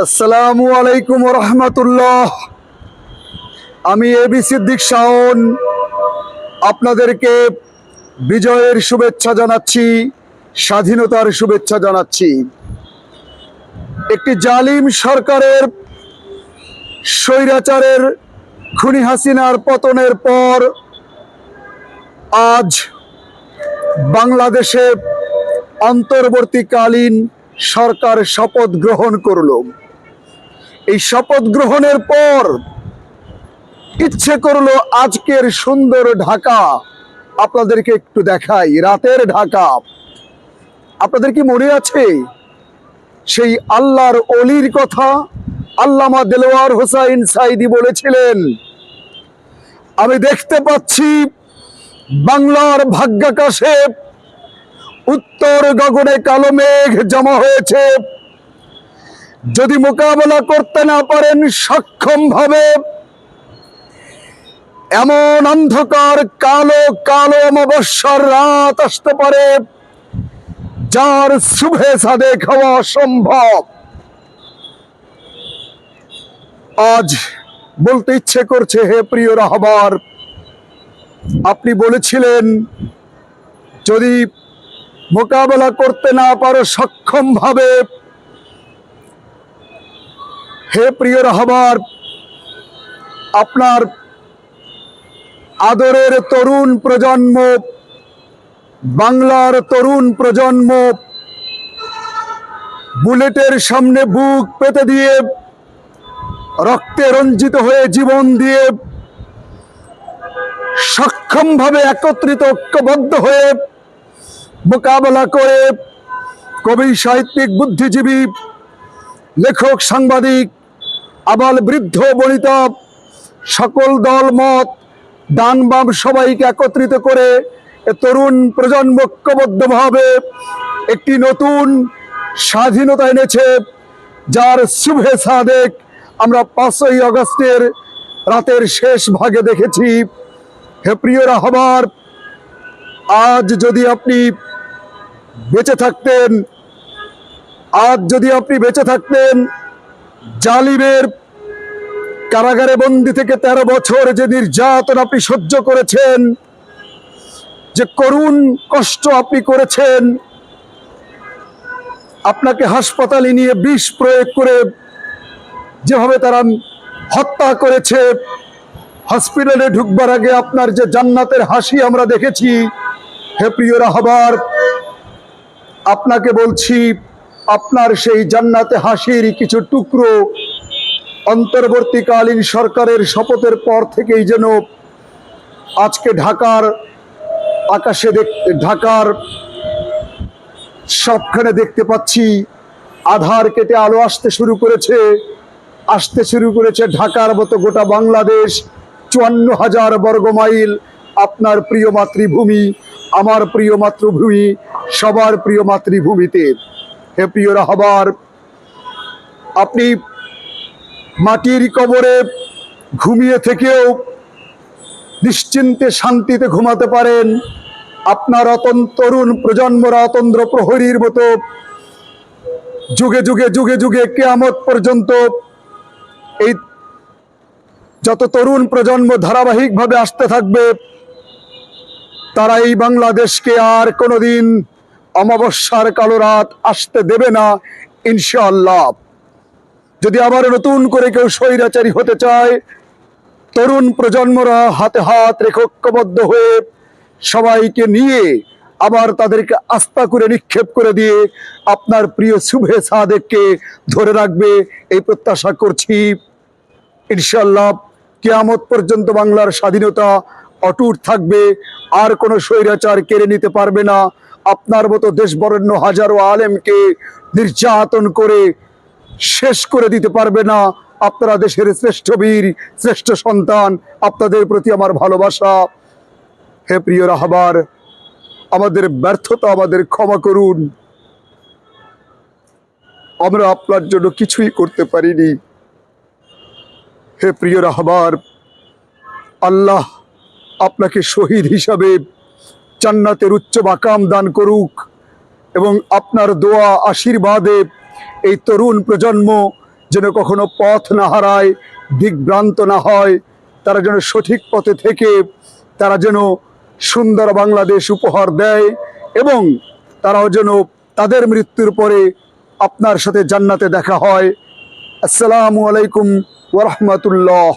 আসসালামু আলাইকুম রহমতুল্লাহ আমি এবি সিদ্দিক শাওন। আপনাদেরকে বিজয়ের শুভেচ্ছা জানাচ্ছি, স্বাধীনতার শুভেচ্ছা জানাচ্ছি। একটি জালিম সরকারের স্বৈরাচারের খুনি হাসিনার পতনের পর আজ বাংলাদেশে অন্তর্বর্তীকালীন সরকার শপথ গ্রহণ করল। এই শপথ গ্রহণের পর ইচ্ছে করল আজকের সুন্দর ঢাকা আপনাদেরকে একটু দেখাই, রাতের ঢাকা। আপনাদের কি মনে আছে? সেই আল্লাহর অলির কথা আল্লামা দেলোয়ার হোসাইন সাইদি বলেছিলেন, আমি দেখতে পাচ্ছি বাংলার ভাগ্যাকাশে উত্তর গগনে কালো মেঘ জমা হয়েছে। যদি মোকাবেলা করতে না পারেন সক্ষম ভাবে এমন অন্ধকার কালো কালো অমাবস্যার রাত আসতে পারে, যার শুভে সাদে খাওয়া সম্ভব। আজ বলতে ইচ্ছে করছে, হে প্রিয় রাহবার, আপনি বলেছিলেন, যদি মোকাবেলা করতে না পারো সক্ষম ভাবে হে প্রিয় রাহবার, আপনার আদরের তরুণ প্রজন্ম, বাংলার তরুণ প্রজন্ম, বুলেটের সামনে বুক পেতে দিয়ে, রক্তে রঞ্জিত হয়ে জীবন দিয়ে, সক্ষমভাবে একত্রিত ঐক্যবদ্ধ হয়ে মোকাবেলা করে কবি সাহিত্যিক, বুদ্ধিজীবী, লেখক, সাংবাদিক আবাল বৃদ্ধ বনিতা সকল দল, মত ডান বাম সবাইকে একত্রিত করে এ তরুণ প্রজন্ম ঐক্যবদ্ধভাবে একটি নতুন স্বাধীনতা এনেছে, যার শুভে সাদেক আমরা পাঁচই অগস্টের রাতের শেষ ভাগে দেখেছি। হে প্রিয় রাহবার, আজ যদি আপনি বেঁচে থাকতেন, আজ যদি আপনি বেঁচে থাকতেন জালিমের কারাগারে বন্দি থেকে তেরো বছর যে নির্যাতন আপনি সহ্য করেছেন, যে করুণ কষ্ট আপনি করেছেন, আপনাকে হাসপাতালে নিয়ে বিষ প্রয়োগ করে যেভাবে তারা হত্যা করেছে, হসপিটালে ঢুকবার আগে আপনার যে জান্নাতের হাসি আমরা দেখেছি, হে প্রিয় রাহবার, আপনাকে বলছি আপনার সেই জান্নাতে হাসির কিছু টুকরো অন্তর্বর্তীকালীন সরকারের শপথের পর থেকেই যেন আজকে ঢাকার আকাশে দেখতে ঢাকার সবখানে দেখতে পাচ্ছি, আধার কেটে আলো আসতে শুরু করেছে, আসতে শুরু করেছে ঢাকার মতো গোটা বাংলাদেশ, চুয়ান্ন হাজার বর্গ মাইল আপনার প্রিয় মাতৃভূমি, আমার প্রিয় মাতৃভূমি, সবার প্রিয় মাতৃভূমিতে। হে প্রিয় রাহবার, আপনি মাটির কবরে ঘুমিয়ে থেকেও নিশ্চিন্তে শান্তিতে ঘুমাতে পারেন। আপনার অতন তরুণ প্রজন্মরা অতন্দ্র প্রহরীর মতো যুগে যুগে যুগে যুগে কেয়ামত পর্যন্ত এই যত তরুণ প্রজন্ম ধারাবাহিকভাবে আসতে থাকবে, তারা এই বাংলাদেশকে আর কোনোদিন অমাবস্যার কালো রাত আসতে দেবে না, ইনশাআল্লাহ। যদি আবার নতুন করে কেউ স্বৈরাচারী হতে চায়, তরুণ প্রজন্মরা হাতে হাত রেখে ঐক্যবদ্ধ হয়ে সবাইকে নিয়ে আবার তাদেরকে আস্থা করে নিক্ষেপ করে দিয়ে আপনার প্রিয় শুভে সাদেককে ধরে রাখবে, এই প্রত্যাশা করছি। ইনশাল্লাহ কেয়ামত পর্যন্ত বাংলার স্বাধীনতা অটুট থাকবে, আর কোনো স্বৈরাচার কেড়ে নিতে পারবে না। আপনার মতো দেশ বরেণ্য হাজারো আলেমকে নির্যাতন করে শেষ করে দিতে পারবে না। আপনারা দেশের শ্রেষ্ঠ বীর, শ্রেষ্ঠ সন্তান, আপনাদের প্রতি আমার ভালোবাসা। হে প্রিয় রাহবার, আমাদের ব্যর্থতা আমাদের ক্ষমা করুন। আমরা আপনার জন্য কিছুই করতে পারিনি। হে প্রিয় রাহবার, আল্লাহ আপনাকে শহীদ হিসাবে জান্নাতের উচ্চ বাকাম দান করুক। এবং আপনার দোয়া, আশীর্বাদে এই তরুণ প্রজন্ম যেন কখনো পথ না হারায় দিকভ্রান্ত না হয়, তারা যেন সঠিক পথে থেকে, তারা যেন সুন্দর বাংলাদেশ উপহার দেয় এবং তারাও যেন তাদের মৃত্যুর পরে আপনার সাথে জান্নাতে দেখা হয়। আসসালামু আলাইকুম ওরহমতুল্লাহ